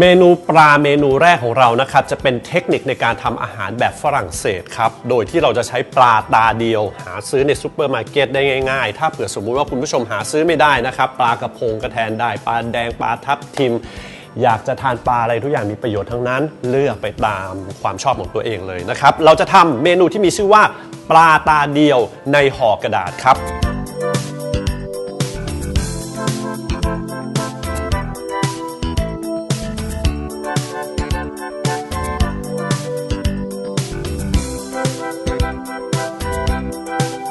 เมนูปลาเมนูแรกของเรานะครับ จะเป็นเทคนิคในการทำอาหารแบบฝรั่งเศสครับ โดยที่เราจะใช้ปลาตาเดียว หาซื้อในซูเปอร์มาร์เก็ตได้ง่ายๆ ถ้าเผื่อสมมุติว่าคุณผู้ชมหาซื้อไม่ได้นะครับ ปลากระพงกระแทนได้ ปลาแดงปลาทับทิม อยากจะทานปลาอะไรทุกอย่างมีประโยชน์ทั้งนั้น เลือกไปตามความชอบของตัวเองเลยนะครับ เราจะทำเมนูที่มีชื่อว่า ปลาตาเดียวในห่อกระดาษครับ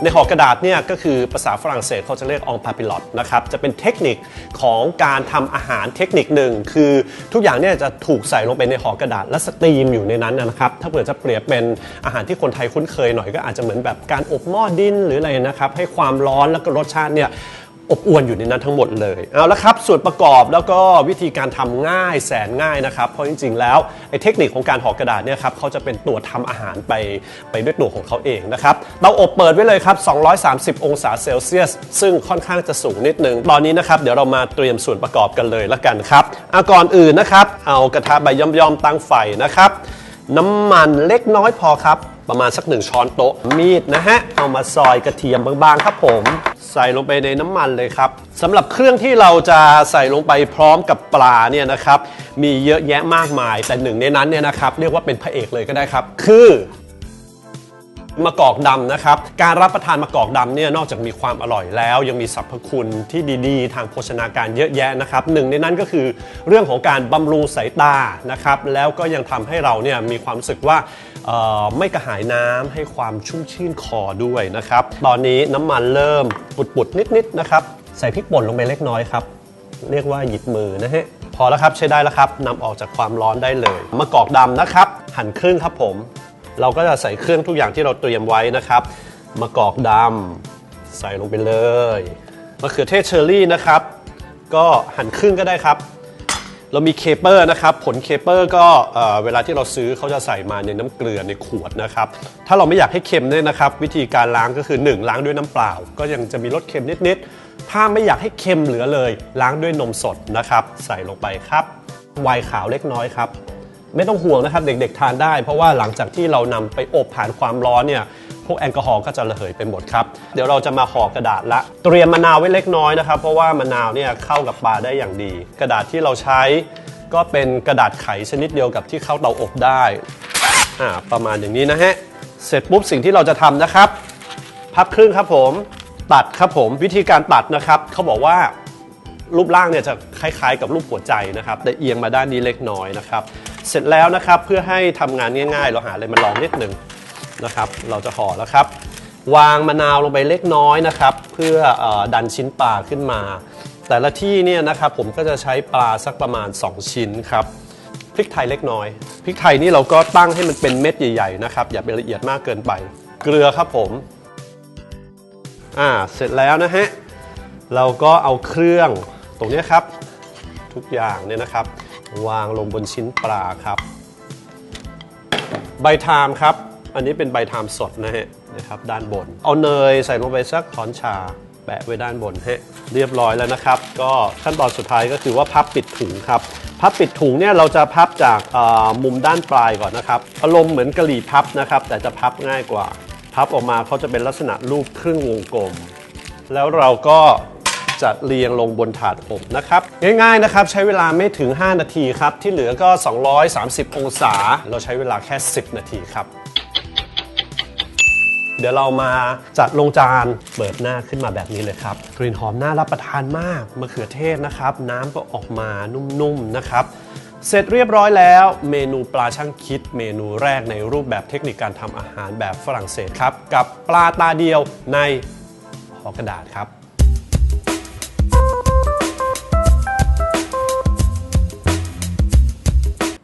ในห่อกระดาษเนี่ยก็คือภาษาฝรั่งเศสเขาจะเรียกองพาพิลอตนะครับจะเป็นเทคนิคของการทำอาหารเทคนิคหนึ่งคือทุกอย่างเนี่ยจะถูกใส่ลงไปในห่อกระดาษและสตรีมอยู่ในนั้นนะครับถ้าเผื่อจะเปรียบเป็นอาหารที่คนไทยคุ้นเคยหน่อยก็อาจจะเหมือนแบบการอบหม้อดินหรืออะไรนะครับให้ความร้อนแล้วก็รสชาติเนี่ย อบอวนอยู่ในนั้นทั้งหมดเลยเอาละครับส่วนประกอบแล้วก็วิธีการทำง่ายแสนง่ายนะครับ เพราะจริง ๆ แล้วไอ้เทคนิคของการห่อกระดาษเนี่ยครับเขาจะเป็นตัวทำอาหารไปไปด้วยตัวของเขาเองนะครับเตาอบเปิดไว้เลยครับ 230 องศาเซลเซียส ซึ่งค่อนข้างจะสูงนิดนึง ตอนนี้นะครับเดี๋ยวเรามาเตรียมส่วนประกอบกันเลยละกันครับเอาก่อนอื่นนะครับ เอากระทะใบย่อมๆตั้งไฟนะครับ น้ำมันเล็กน้อยพอครับ ประมาณสักหนึ่งช้อนโต๊ะมีดนะฮะ เอามาซอยกระเทียมบางๆ ครับผม ใส่ลงไปในน้ำมันเลยครับสำหรับเครื่องที่เราจะใส่ลงไปพร้อมกับปลาเนี่ยนะครับ มีเยอะแยะมากมาย แต่หนึ่งในนั้นเนี่ยนะครับ เรียกว่าเป็นพระเอกเลยก็ได้ครับ คือ มะกอกดำนะครับ การรับประทานมะกอกดำเนี่ยนอกจากมีความอร่อยแล้ว ยังมีสรรพคุณที่ดีๆ ทางโภชนาการเยอะแยะนะครับหนึ่งในนั้นก็คือเรื่องของการบำรุงสายตานะครับแล้วก็ยังทำให้เราเนี่ยมีความรู้สึกว่าไม่กระหายน้ำให้ความชุ่มชื่นคอด้วยนะครับ ตอนนี้น้ำมันเริ่มปุดๆนิดๆนะครับใส่พริกป่นลงไปเล็กน้อยครับเรียกว่าหยิบมือนะฮะพอแล้วครับใช้ได้แล้วครับนำออกจากความร้อนได้เลยมะกอกดำนะครับ หั่นครึ่งครับผม เราก็จะใส่เครื่องทุกอย่างที่เราเตรียมไว้นะครับมะกอกดำใส่ลงไปเลยมะเขือเทศเชอร์รี่นะครับ ก็หั่นครึ่งก็ได้ครับ เรามีเคเปอร์นะครับ ผลเคเปอร์ก็เอ่อเวลาที่เราซื้อเขาจะใส่มาในน้ำเกลือในขวดนะครับ ถ้าเราไม่อยากให้เค็มเนี่ยนะครับ วิธีการล้างก็คือ 1 ล้างด้วยน้ำเปล่า ก็ยังจะมีรสเค็มนิดๆถ้าไม่อยากให้เค็มเหลือเลย ล้างด้วยนมสดนะครับ ใส่ลงไปครับไวน์ขาวเล็กน้อยครับ ไม่ต้องห่วงนะครับ เด็กๆทานได้ เพราะว่าหลังจากที่เรานำไปอบผ่านความร้อนเนี่ยพวกแอลกอฮอล์ก็จะระเหยไปหมดครับ เดี๋ยวเราจะมาห่อกระดาษละ เตรียมมะนาวไว้เล็กน้อยนะครับ เพราะว่ามะนาวเนี่ยเข้ากับปลาได้อย่างดี กระดาษที่เราใช้ก็เป็นกระดาษไขชนิดเดียวกับที่เข้าเตาอบได้อ่าประมาณอย่างนี้นะฮะ เสร็จปุ๊บสิ่งที่เราจะทำนะครับ พับครึ่งครับผม ตัดครับผมวิธีการตัดนะครับเขาบอกว่า รูปร่างเนี่ยจะคล้ายๆ กับรูปหัวใจนะครับ แต่เอียงมาด้านนี้เล็กน้อยนะครับ เสร็จแล้วนะครับเพื่อให้ทำงานง่ายๆ เราหาอะไรมาลองนิดหนึ่งนะครับ เราจะห่อแล้วครับ วางมะนาวลงไปเล็กน้อยนะครับ เพื่อออดันชิ้นปลาขึ้นมา แต่ละที่เนี่ยนะครับผมก็จะใช้ปลาสักประมาณ 2 ชิ้นครับพริกไทยเล็กน้อยพริกไทยนี่เราก็ตั้งให้มันเป็นเม็ดใหญ่ๆนะครับอย่าเป็นละเอียดมากเกินไป เกลือครับผมอ่าเสร็จแล้วนะฮะเราก็เอาเครื่อง ตรงนี้ครับ ทุกอย่างเนี่ยนะครับ วางลงบนชิ้นปลาครับ ใบทามครับ อันนี้เป็นใบทามสดนะฮะนะครับ ด้านบน เอาเนยใส่ลงไปสักช้อนชา แปะไว้ด้านบนฮะเรียบร้อยแล้วนะครับ ก็ขั้นตอนสุดท้ายก็คือว่าพับปิดถุงครับพับปิดถุงเนี่ยเราจะพับจากมุมด้านปลายก่อนนะครับอารมณ์เหมือนกะหรี่พับนะครับ แต่จะพับง่ายกว่า พับออกมาเขาจะเป็นลักษณะรูปครึ่งวงกลม แล้วเราก็ จัดเรียงลงบนถาดอบนะครับ ง่ายๆนะครับ ใช้เวลาไม่ถึง 5 นาทีครับ ที่เหลือก็ 230 องศา เราใช้เวลาแค่ 10 นาทีครับเดี๋ยวเรามาจัดลงจานเปิดหน้าขึ้นมาแบบนี้เลยครับ กลิ่นหอมน่ารับประทานมากมะเขือเทศนะครับ น้ำก็ออกมานุ่มๆนะครับ เสร็จเรียบร้อยแล้ว เมนูปลาช่างคิด เมนูแรกในรูปแบบเทคนิคการทำอาหารแบบฝรั่งเศสครับ กับปลาตาเดียวในห่อกระดาษครับ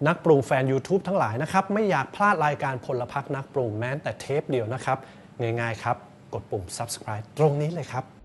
นักปรุงแฟน YouTube ทั้งหลายนะครับ ไม่อยากพลาดรายการพลพักนักปรุงแม้แต่เทปเดียวนะครับ ง่ายๆครับ กดปุ่ม subscribe ตรงนี้เลยครับ